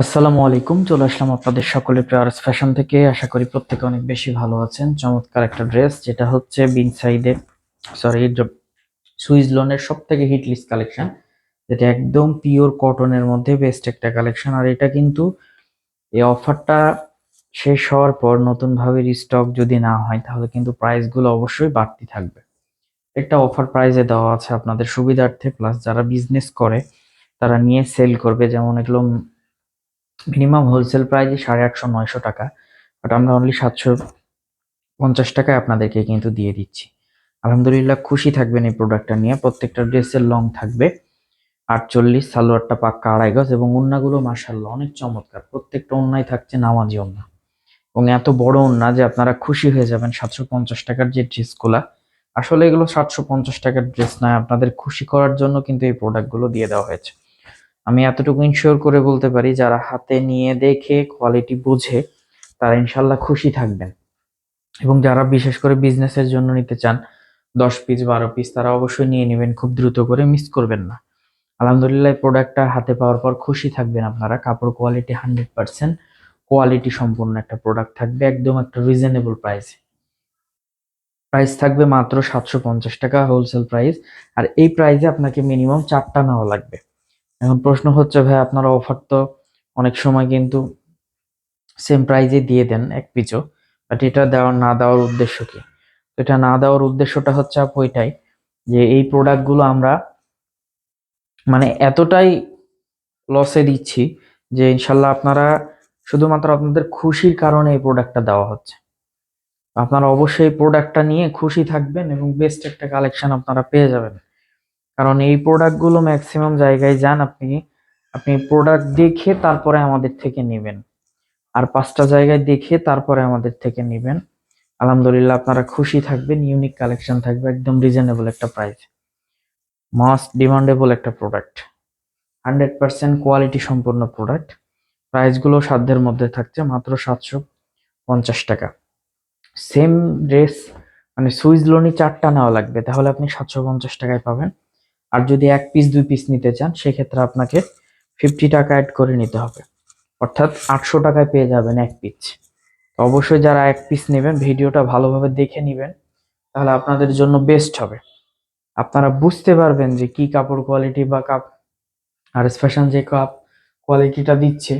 আসসালামু আলাইকুম, চলে আসলাম আপনাদের সকলের প্রিয়ারস ফ্যাশন থেকে। আশা করি প্রত্যেকে অনেক বেশি ভালো আছেন। চমৎকার একটা ড্রেস, যেটা হচ্ছে বিন সাইডে সরি সুইস লোনের সব থেকে হিট লিস্ট কালেকশন, যেটা একদম পিওর কটনের মধ্যে বেস্ট একটা কালেকশন। আর এটা কিন্তু এই অফারটা শেষ হওয়ার পর নতুনভাবে রিস্টক যদি না হয়, তাহলে কিন্তু প্রাইসগুলো অবশ্যই বাড়তি থাকবে। একটা অফার প্রাইসে দেওয়া আছে আপনাদের সুবিধার্থে প্লাস যারা বিজনেস করে, তারা নিয়ে সেল করবে। যেমন এগুলো মিনিমাম হোলসেল প্রাইসই সাড়ে আটশো, নয়শো টাকা বাট আমরা অনলি সাতশো পঞ্চাশ টাকায় আপনাদেরকে কিন্তু দিয়ে দিচ্ছি। আলহামদুলিল্লাহ খুশি থাকবেন এই প্রোডাক্টটা নিয়ে। প্রত্যেকটা ড্রেসের লং থাকবে। আটচল্লিশ, সালোয়ারটা পাক্কা আড়াই গজ এবং ওন্নাগুলো মার্শাল্লাহ অনেক চমৎকার। প্রত্যেকটা ওন্নায় থাকছে নামাজি ওন্না। এবং এত বড় ওন্না যে আপনারা খুশি হয়ে যাবেন সাতশো পঞ্চাশ টাকার যে ড্রেসগুলা। আসলে এগুলো সাতশো পঞ্চাশ টাকার ড্রেস নয়, আপনাদের খুশি করার জন্য কিন্তু এই প্রোডাক্টগুলো দিয়ে দেওয়া হয়েছে। আমি এতটুকু ইনশিওর করে বলতে পারি, যারা হাতে নিয়ে দেখে কোয়ালিটি বুঝে, তারা ইনশাল্লাহ খুশি থাকবেন। এবং যারা বিশেষ করে বিজনেসের জন্য নিতে চান, দশ পিস বারো পিস তারা অবশ্যই নিয়ে নেবেন, খুব দ্রুত করে মিস করবেন না। আলহামদুলিল্লাহ প্রোডাক্টটা হাতে পাওয়ার পর খুশি থাকবেন আপনারা। কাপড় কোয়ালিটি হান্ড্রেড পার্সেন্ট কোয়ালিটি সম্পূর্ণ একটা প্রোডাক্ট থাকবে, একদম একটা রিজনেবল প্রাইসে প্রাইস থাকবে মাত্র সাতশো পঞ্চাশ টাকা হোলসেল প্রাইস আর এই প্রাইসে আপনাকে মিনিমাম চারটা নেওয়া লাগবে। এখন প্রশ্ন হচ্ছে, ভাই, আপনারা অফার তো অনেক সময় কিন্তু সেম প্রাইজে দিয়ে দেন এক পিচও বাট এটা দেওয়ার, না দেওয়ার উদ্দেশ্য কি? এটা না দেওয়ার উদ্দেশ্যটা হচ্ছে আপ ওইটাই যে এই প্রোডাক্টগুলো আমরা মানে এতটাই লসে দিচ্ছি যে ইনশাল্লাহ আপনারা শুধুমাত্র আপনাদের খুশির কারণে এই প্রোডাক্টটা দেওয়া হচ্ছে। আপনারা অবশ্যই প্রোডাক্টটা নিয়ে খুশি থাকবেন এবং বেস্ট একটা কালেকশন আপনারা পেয়ে যাবেন। কারণ এই প্রোডাক্টগুলো ম্যাক্সিমাম জায়গায় যান আপনি আপনি প্রোডাক্ট দেখে তারপরে আমাদের থেকে নেবেন। আর পাঁচটা জায়গায় দেখে তারপরে আমাদের থেকে নেবেন। আলহামদুলিল্লাহ আপনারা খুশি থাকবেন ইউনিক কালেকশন থাকবে, একদম রিজনেবল একটা প্রাইস মাস্ট ডিমান্ডেবল একটা প্রোডাক্ট হান্ড্রেড পার্সেন্ট কোয়ালিটি সম্পন্ন প্রোডাক্ট প্রাইসগুলো সাধ্যের মধ্যে থাকছে, মাত্র সাতশো পঞ্চাশ টাকা। সেম ড্রেস মানে সুইজ লোনই চারটা নেওয়া লাগবে, তাহলে আপনি সাতশো পঞ্চাশ টাকায় পাবেন। আর যদি এক পিস দুই পিস নিতে চান, সেক্ষেত্রে আপনাকে ফিফটি টাকা অ্যাড করে নিতে হবে। অর্থাৎ আটশো টাকায় পেয়ে যাবেন এক পিস অবশ্যই যারা এক পিস নেবেন, ভিডিওটা ভালোভাবে দেখে নেবেন, তাহলে আপনাদের জন্য বেস্ট হবে। আপনারা বুঝতে পারবেন যে কি কাপড় কোয়ালিটি বা কাপ, আর ফ্যাশন যে কাপ কোয়ালিটিটা দিচ্ছে,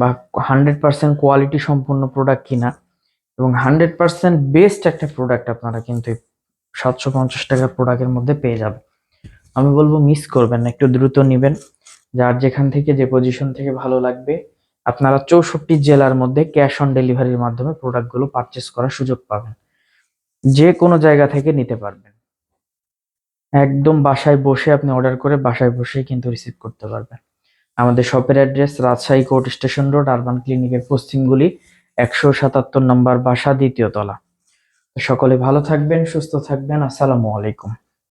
বা হান্ড্রেড পার্সেন্ট কোয়ালিটি সম্পূর্ণ প্রোডাক্ট কিনা, এবং হান্ড্রেড পার্সেন্ট বেস্ট একটা প্রোডাক্ট আপনারা কিন্তু সাতশো পঞ্চাশ টাকার প্রোডাক্টের মধ্যে পেয়ে যাবেন। আমি বলব মিস করবেন না, একটু দ্রুত নেবেন। যার যেখান থেকে, যে পজিশন থেকে ভালো লাগবে, আপনারা চৌষট্টি জেলার মধ্যে ক্যাশ অন ডেলিভারির মাধ্যমে প্রোডাক্টগুলো পারচেস করার সুযোগ পাবেন। যে কোনো জায়গা থেকে নিতে পারবেন। একদম বাসায় বসে আপনি অর্ডার করে বাসায় বসে কিন্তু রিসিভ করতে পারবেন। আমাদের শপের address Rajshahi court station road urban ক্লিনিকের পশ্চিমগুলি একশো সাতাত্তর নম্বর বাসা, দ্বিতীয় তলা। সকলে ভালো থাকবেন, সুস্থ থাকবেন। আসসালামু আলাইকুম।